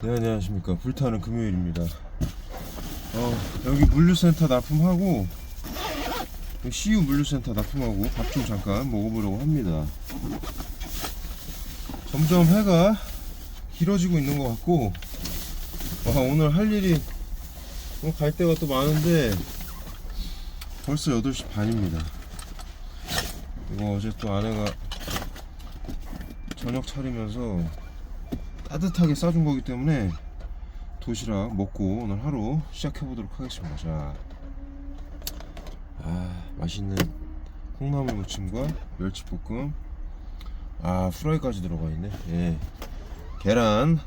네 안녕하십니까. 불타는 금요일입니다. 어, 여기 물류센터 납품하고 CU 물류센터 납품하고 밥 좀 잠깐 먹어보려고 합니다. 점점 해가 길어지고 있는 것 같고 와 오늘 할 일이 어, 갈 데가 또 많은데 벌써 8시 반입니다. 이거 어제 또 아내가 저녁 차리면서 따뜻하게 싸준 거기 때문에 도시락 먹고 오늘 하루 시작해 보도록 하겠습니다. 자, 아 맛있는 콩나물 무침과 멸치볶음, 아 후라이까지 들어가 있네. 예, 계란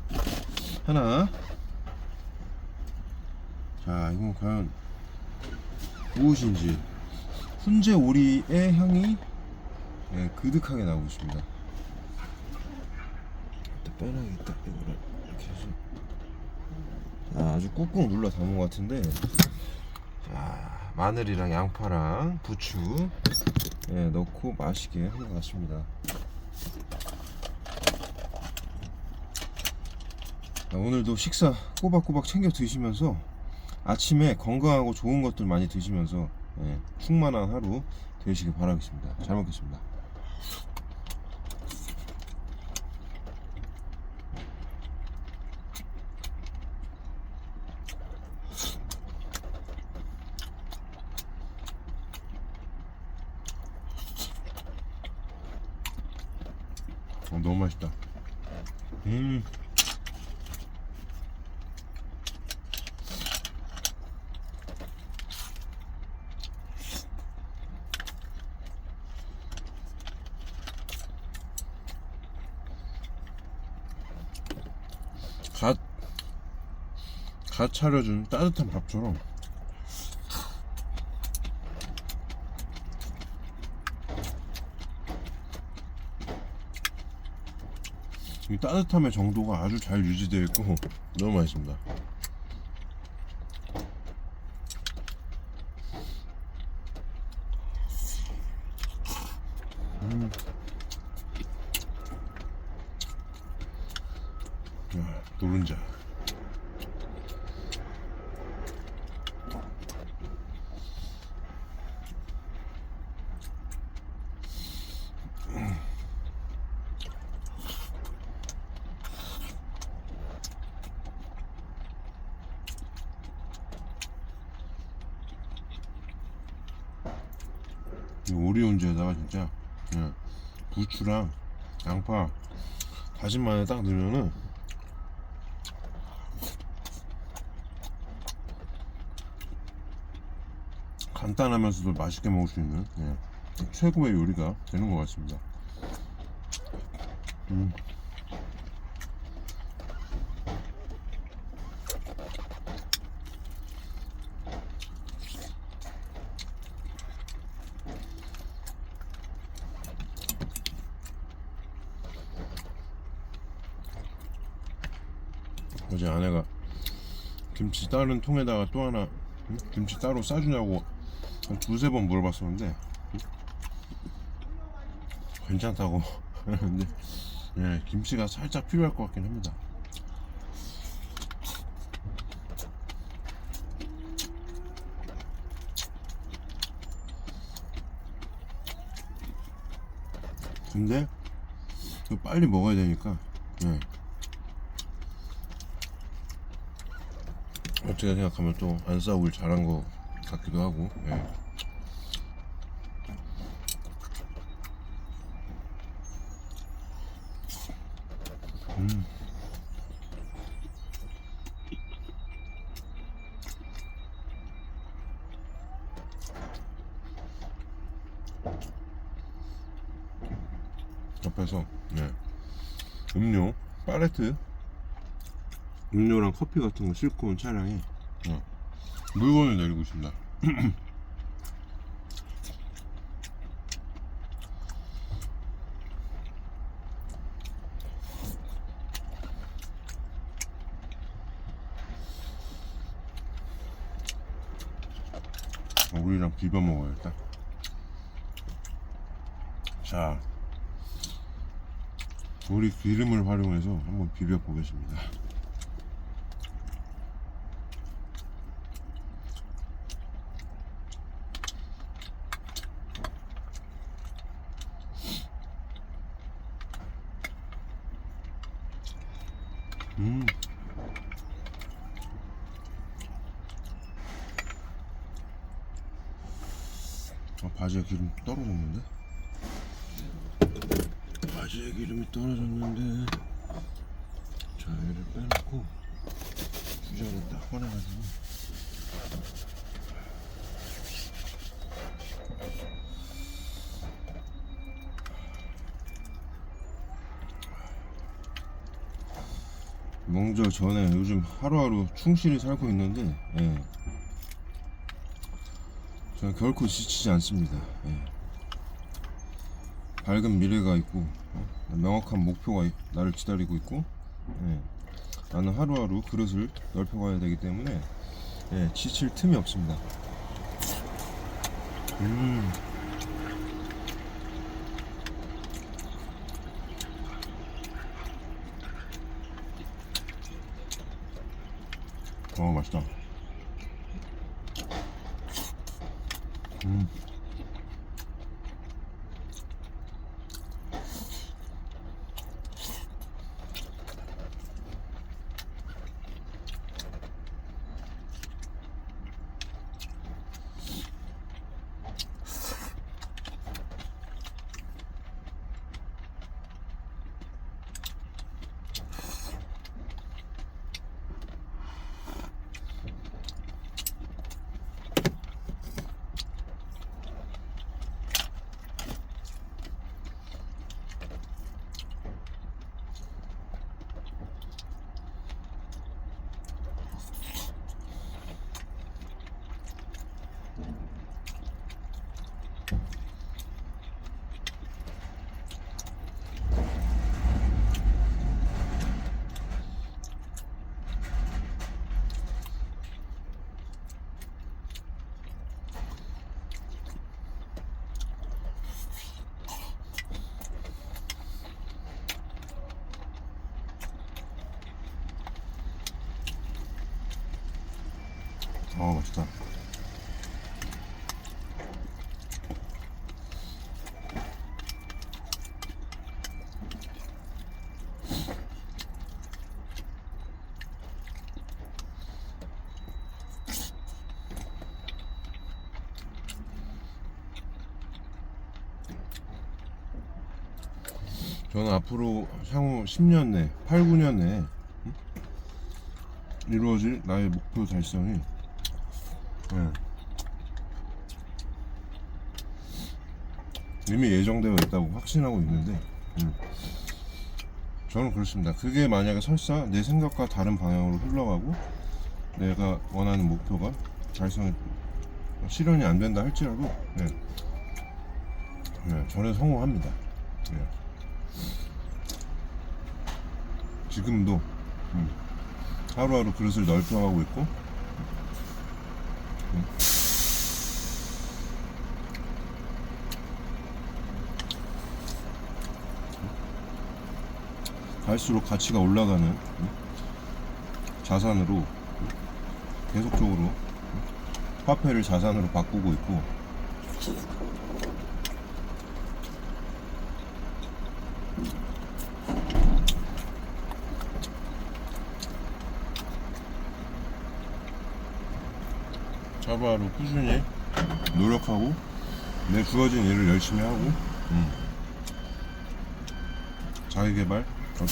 하나. 자, 이건 과연 무엇인지 훈제 오리의 향이 예, 그득하게 나오고 있습니다. 빼놔야겠다 이거를 이렇게 해서. 자, 아주 꾹꾹 눌러 담은 것 같은데. 자 마늘이랑 양파랑 부추. 예, 넣고 맛있게 한것 같습니다. 자, 오늘도 식사 꼬박꼬박 챙겨 드시면서 아침에 건강하고 좋은 것들 많이 드시면서 예, 충만한 하루 되시길 바라겠습니다. 잘 먹겠습니다 어, 너무 맛있다. 음. 갓, 갓 차려준 따뜻한 밥처럼 이 따뜻함의 정도가 아주 잘 유지되어 있고 너무 맛있습니다. 음. 야, 노른자. 오리온즈에다가 진짜 예, 부추랑 양파 다진 마늘 딱 넣으면은 간단하면서도 맛있게 먹을 수 있는 예, 최고의 요리가 되는 것 같습니다. 음. 어제 아내가 김치 다른 통에다가 또 하나 응? 김치 따로 싸주냐고 한 두세 번 물어봤었는데 응? 괜찮다고 하는데 예, 김치가 살짝 필요할 것 같긴 합니다. 근데 빨리 먹어야 되니까 예. 어떻게 생각하면 또 안 싸우길 잘한 것 같기도 하고 예. 음. 옆에서 네. 음료 팔레트 음료랑 커피 같은 거 싣고 온 차량에 어, 물건을 내리고 있습니다. 우리랑 비벼 먹어야겠다. 자, 우리 기름을 활용해서 한번 비벼 보겠습니다. 음. 아, 바지에 기름 떨어졌는데? 바지에 기름이 떨어졌는데 자 얘를 빼놓고 주전을 딱 꺼내가지고 명절 전에 요즘 하루하루 충실히 살고 있는데 예. 저는 결코 지치지 않습니다 예. 밝은 미래가 있고 어? 명확한 목표가 있- 나를 기다리고 있고 예. 나는 하루하루 그릇을 넓혀가야 되기 때문에 예, 지칠 틈이 없습니다 음. 어 맛있다 음. 어 맛있다 저는 앞으로 향후 10년 내, 8, 9년 내에 음? 이루어질 나의 목표 달성이 예. 이미 예정되어 있다고 확신하고 있는데 음. 저는 그렇습니다. 그게 만약에 설사 내 생각과 다른 방향으로 흘러가고 내가 원하는 목표가 달성 실현이 안 된다 할지라도 예. 예, 저는 성공합니다. 예. 지금도 음, 하루하루 그릇을 넓혀가고 있고 갈수록 가치가 올라가는 음, 자산으로 음, 계속적으로 음, 화폐를 자산으로 바꾸고 있고 하루하루 꾸준히 노력하고 내 주어진 일을 열심히 하고 음. 자기 개발 어떤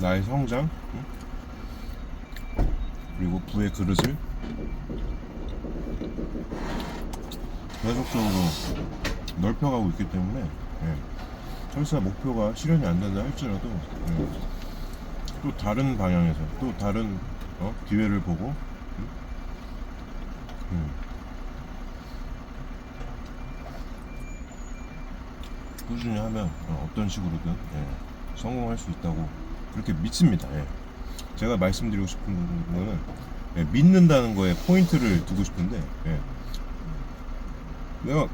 나의 성장 음? 그리고 부의 그릇을 계속적으로 넓혀가고 있기 때문에 예. 설사 목표가 실현이 안 된다 할지라도 예. 또 다른 방향에서 또 다른 어? 기회를 보고 음? 음. 꾸준히 하면 어, 어떤 식으로든 예, 성공할 수 있다고 그렇게 믿습니다. 예. 제가 말씀드리고 싶은 거는 예, 믿는다는 거에 포인트를 두고 싶은데 예. 내가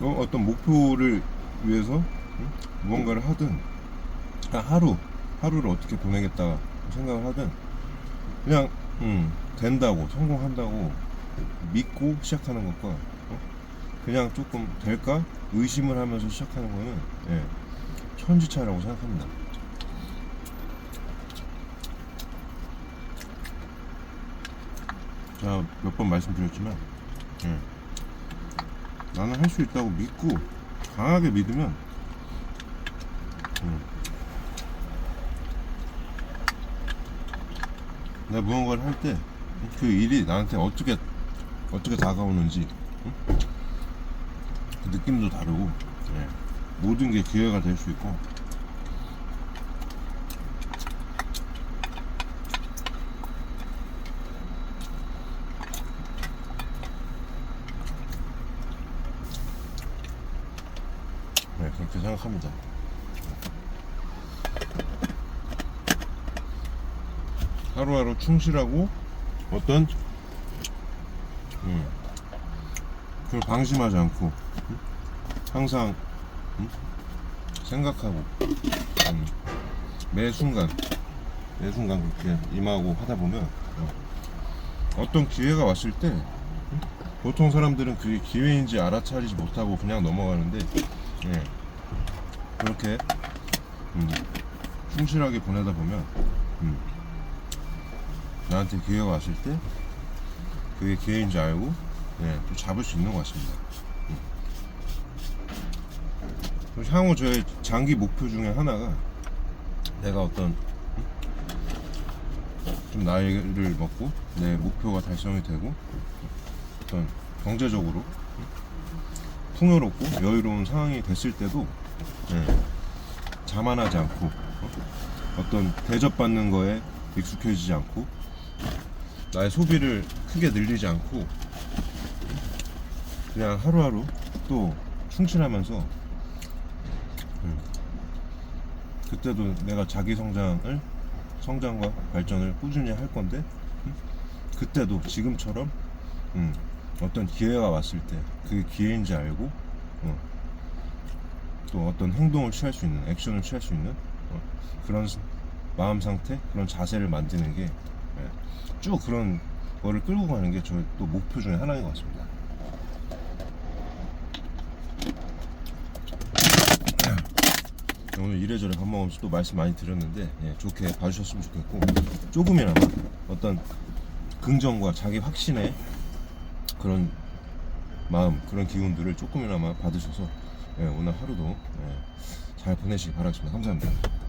어, 어떤 목표를 위해서 음? 무언가를 하든 그냥 하루 하루를 어떻게 보내겠다 생각을 하든 그냥 음, 된다고 성공한다고 믿고 시작하는 것과 어? 그냥 조금 될까 의심을 하면서 시작하는 거는 예, 천지차라고 생각합니다. 자 몇 번 말씀드렸지만 예, 나는 할 수 있다고 믿고 강하게 믿으면 음, 내가 무언가를 할 때 그 일이 나한테 어떻게 어떻게 다가오는지 응? 그 느낌도 다르고 예. 모든 게 기회가 될 수 있고 네, 그렇게 생각합니다. 하루하루 충실하고 어떤 음, 그걸 방심하지 않고 음, 항상 음, 생각하고 음, 매 순간 매 순간 그렇게 임하고 하다 보면 어, 어떤 기회가 왔을 때 음, 보통 사람들은 그게 기회인지 알아차리지 못하고 그냥 넘어가는데 예, 그렇게 음, 충실하게 보내다 보면 음, 나한테 기회가 왔을 때 그게 기회인지 알고 예, 또 잡을 수 있는 것 같습니다. 음. 그리고 향후 저의 장기 목표 중에 하나가 내가 어떤 음? 좀 나이를 먹고 내 목표가 달성이 되고 어떤 경제적으로 음? 풍요롭고 여유로운 상황이 됐을 때도 예, 자만하지 않고 어? 어떤 대접받는 거에 익숙해지지 않고 나의 소비를 크게 늘리지 않고 그냥 하루하루 또 충실하면서 음, 그때도 내가 자기 성장을 성장과 발전을 꾸준히 할 건데 음, 그때도 지금처럼 음, 어떤 기회가 왔을 때 그게 기회인지 알고 어, 또 어떤 행동을 취할 수 있는 액션을 취할 수 있는 어, 그런 스- 마음 상태 그런 자세를 만드는 게 쭉 그런 거를 끌고 가는 게 저의 또 목표 중에 하나인 것 같습니다. 오늘 이래저래 밥 먹으면서 또 말씀 많이 드렸는데 예, 좋게 봐주셨으면 좋겠고 조금이나마 어떤 긍정과 자기 확신의 그런 마음 그런 기운들을 조금이나마 받으셔서 예, 오늘 하루도 예, 잘 보내시기 바라겠습니다. 감사합니다.